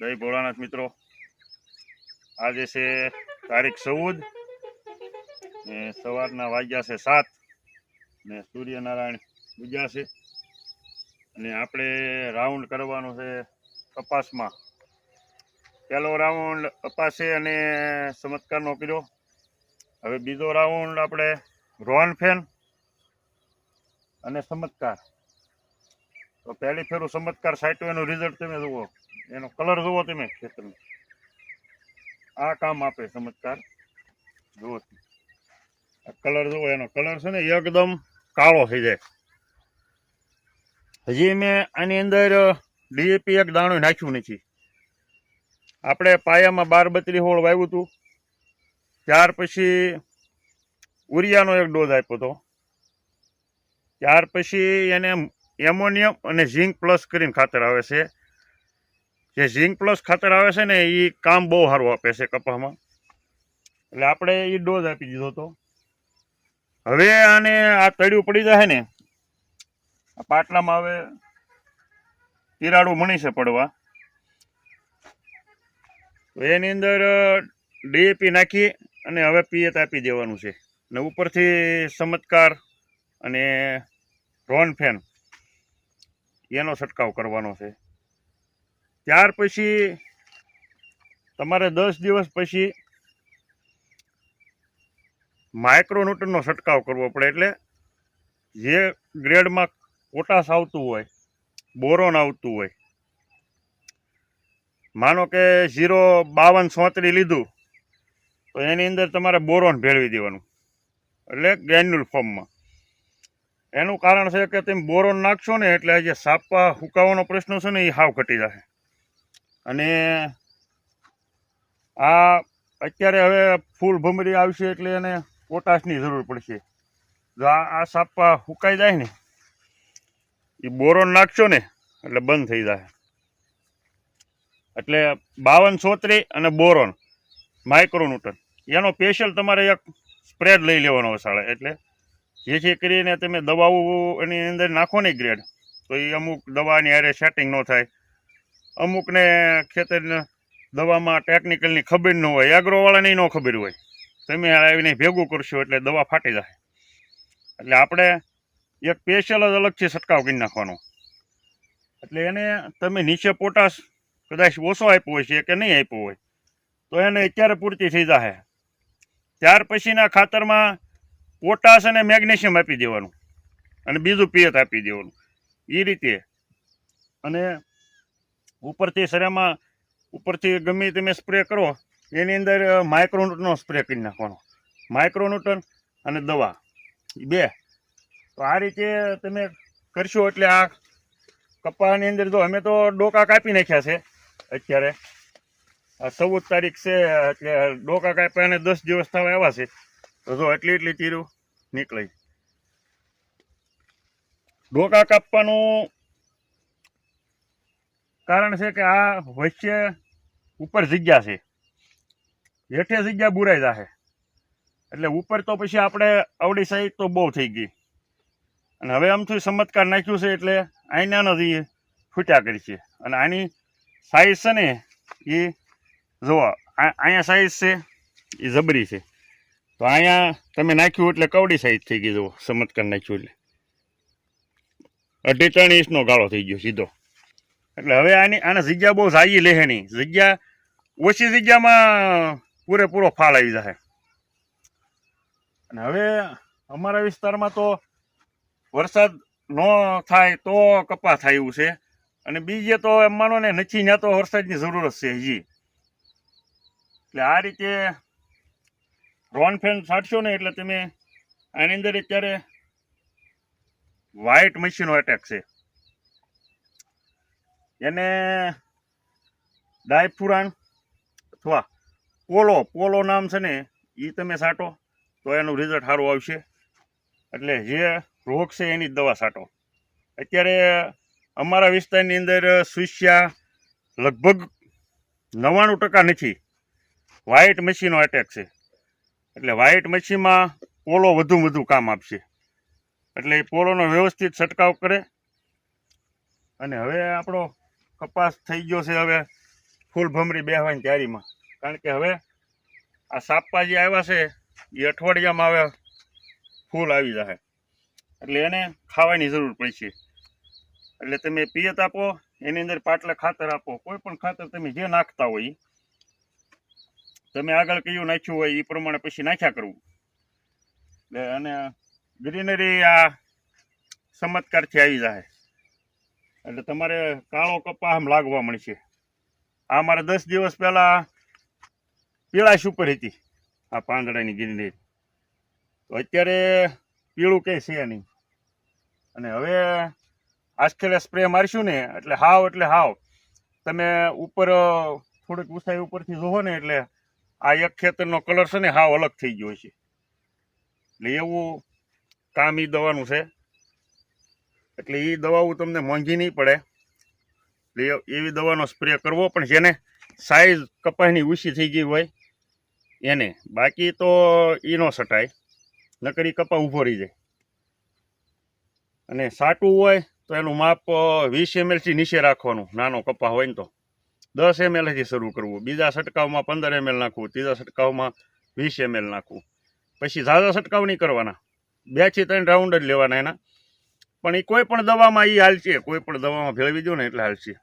જય ભોળાનાથ મિત્રો. આજે છે તારીખ ચૌદ ને સવારના વાગ્યા છે સાત ને સૂર્યનારાયણ ઉગ્યા છે. અને આપણે રાઉન્ડ કરવાનો છે કપાસમાં. પહેલો રાઉન્ડ અપાશે અને ચમત્કારનો કર્યો. હવે બીજો રાઉન્ડ આપણે રોહન ફેન અને ચમત્કાર. તો પહેલી ફેરું ચમત્કાર સાઈટો એનું રિઝલ્ટ તમે જુઓ. એનો કલર જુઓ તમે ખેતરનો. આ કામ આપે ચમત્કાર. જુઓ આ કલર જુઓ એનો કલર છે ને એકદમ કાળો થઈ જાય. હજી મેં આની અંદર ડીએપી એક દાણો નાખ્યું નથી. આપણે પાયામાં બાર બત્રી હોળ વાવ્યું હતું. ત્યાર પછી ઉરિયાનો એક ડોઝ આપ્યો હતો. ત્યાર પછી એને એમોનિયમ અને ઝીંક પ્લસ કરીને ખાતર આવે છે. જે ઝીંક પ્લસ ખાતર આવે છે ને એ કામ બહુ સારું આપે છે કપામાં એટલે આપણે એ ડોઝ આપી દીધો હતો. હવે આને આ તળિયું પડી જાય ને, આ પાટલામાં હવે તિરાડું મણી છે પડવા. એની અંદર ડીએપી નાખી અને હવે પિયત આપી દેવાનું છે. ને ઉપરથી ચમત્કાર અને રોન ફેન, એનો છંટકાવ કરવાનો છે. ત્યાર પછી તમારે દસ દિવસ પછી માઇક્રોન્યુટનનો છંટકાવ કરવો પડે એટલે જે ગ્રેડમાં પોટાશ આવતું હોય, બોરોન આવતું હોય, માનો કે ઝીરો બાવન સોત્રી લીધું, તો એની અંદર તમારે બોરોન ભેળવી દેવાનું, એટલે ગ્રેન્યુલ ફોર્મમાં. એનું કારણ છે કે તમે બોરોન નાખશો ને એટલે જે સાપા હુકાવાનો પ્રશ્ન છે ને એ હાવ ઘટી જશે. અને આ અત્યારે હવે ફૂલ ભમરી આવશે એટલે એને પોટાશની જરૂર પડશે. જો આ સાપા સુકાઈ જાય ને, એ બોરોન નાખશો ને, એટલે બંધ થઈ જાય. એટલે બાવન સોત્રી અને બોરોન માઇક્રોન્યુટન. એનો સ્પેશિયલ તમારે એક સ્પ્રેડ લઈ લેવાનો સાળે, એટલે જેથી કરીને તમે દવાઓ એની અંદર નાખો ને ગ્રેડ, તો એ અમુક દવાની હારે સેટિંગ ન થાય. અમુકને ખેતર દવામાં ટેકનિકલની ખબર ન હોય એગ્રોવાળાને ન ખબર હોય. તમે આવીને ભેગું કરશો એટલે દવા ફાટી જાય. એટલે આપણે એક સ્પેશિયલ જ અલગથી છંટકાવ કરી નાખવાનો. એટલે એને તમે નીચે પોટાશ કદાચ ઓછો આપ્યો હોય છે કે નહીં આપ્યો હોય, તો એને અત્યારે પૂરતી થઈ જાય ત્યાર પછીના ખાતરમાં પોટાશ અને મેગ્નેશિયમ આપી દેવાનું. અને બીજું પિયત આપી દેવાનું. એ રીતે. અને ઉપરથી સરામાં ઉપરથી ગમે તમે સ્પ્રે કરો, એની અંદર માઇક્રોન્યુટનનો સ્પ્રે કરી નાખવાનો. માઇક્રોન્યુટન અને દવા બે. તો આ રીતે તમે કરશો એટલે આ કપાની અંદર જો અમે તો ડોકા કાપી નાખ્યા છે અત્યારે. આ ચૌદ તારીખ છે, એટલે ડોકા કાપ્યા અને દસ દિવસ થવા આવ્યા છે. તો જો એટલી એટલી ચીરું નીકળી. ડોકા કાપવાનું કારણ છે કે આ વચ્ચે ઉપર જગ્યા છે. હેઠે જગ્યા બુરાઈ જાશે એટલે ઉપર તો પછી આપણે અવડી સાઈડ તો બહુ થઈ ગઈ. અને હવે આમથી ચમત્કાર નાખ્યું છે એટલે આઈના નથી ફૂટ્યા કરી છે. અને આની સાઈઝ છે ને એ જુઓ અહીંયા સાઈઝ છે, એ જબરી છે. તો અહીંયા તમે નાખ્યું એટલે કવડી સાઈઝ થઈ ગઈ જુઓ ચમત્કાર નાખ્યું એટલે. અઢી ત્રણ ઇંચનો ગાળો થઈ ગયો સીધો. એટલે હવે આની આને જગ્યા બહુ સારી લેહે નહીં. જગ્યા ઓછી જગ્યામાં પૂરેપૂરો ફાળ આવી જશે અને હવે અમારા વિસ્તારમાં તો વરસાદ ન થાય તો કપા થાય એવું છે. અને બીજે તો એમ માનો ને નથી ત્યાં તો વરસાદની જરૂરત છે હજી. એટલે આ રીતે રોન ફેન છાંટશો ને એટલે તમે આની અંદર અત્યારે વ્હાઇટ મશીનો એટેક છે. એને ડાયફુરાન અથવા પોલો પોલો નામ છે ને એ તમે છાંટો તો એનું રિઝલ્ટ સારું આવશે. એટલે જે રોગ છે એની જ દવા છાંટો અત્યારે અમારા વિસ્તારની અંદર સુસ્યા લગભગ નવ્વાણું ટકા નથી. વ્હાઇટ મચ્છીનો એટેક છે. એટલે વ્હાઇટ મચ્છીમાં પોલો વધુ વધુ કામ આપશે. એટલે એ પોલોનો વ્યવસ્થિત છંટકાવ કરે. અને હવે આપણો કપાસ થઈ ગયો છે હવે ફૂલ ભમરી બેહવાની તૈયારીમાં. કારણ કે હવે આ સાપા આવ્યા છે, એ અઠવાડિયામાં હવે ફૂલ આવી જશે એટલે એને ખાવાની જરૂર પડશે એટલે તમે પિયત આપો, એની અંદર પાટલા ખાતર આપો, કોઈ પણ ખાતર તમે જે નાખતા હોય. તમે આગળ કયું નાખ્યું હોય, એ પ્રમાણે પછી નાખ્યા કરવું. એટલે અને ગ્રીનરી આ ચમત્કારથી આવી જાય. એટલે તમારે કાળો કપા આમ લાગવા મળશે. આ મારે દસ દિવસ પહેલા પીળાશ ઉપર હતી, આ પાંદડાની ગ્રીનરી. તો અત્યારે પીળું કંઈ છે નહીં. અને હવે આજકાલ સ્પ્રે મારશું ને, એટલે હાવ એટલે હાવ. તમે ઉપર થોડીક ઊંચાઈ ઉપરથી જોવો ને, એટલે આ એક ખેતરનો કલર છે ને, હાવ અલગ થઈ ગયો છે એટલે એવું કામ એ દવાનું છે. એટલે એ દવાઓ તમને મોંઘી નહીં પડે. એટલે એવી દવાનો સ્પ્રે કરવો, પણ જેને સાઈઝ કપાસની ઊંચી થઈ ગઈ હોય, એને. બાકી તો એ ન સટાય. નકર કપા ઊભો રહી જાય. અને સાટું હોય, તો એનું માપ વીસ એમએલથી નીચે રાખવાનું, નાનો કપા હોય ને તો. દસ એમએલથી શરૂ કરવું. બીજા છંટકાવમાં પંદર એમએલ નાખવું, ત્રીજા છંટકાવમાં વીસ એમએલ નાખવું. પછી ઝાઝા છંટકાવ નહીં કરવાના. બેથી ત્રણ રાઉન્ડ જ લેવાના એના. પણ એ કોઈ પણ દવામાં એ હાલશે કોઈ પણ દવામાં ભેળવી દો ને એટલે હાલશે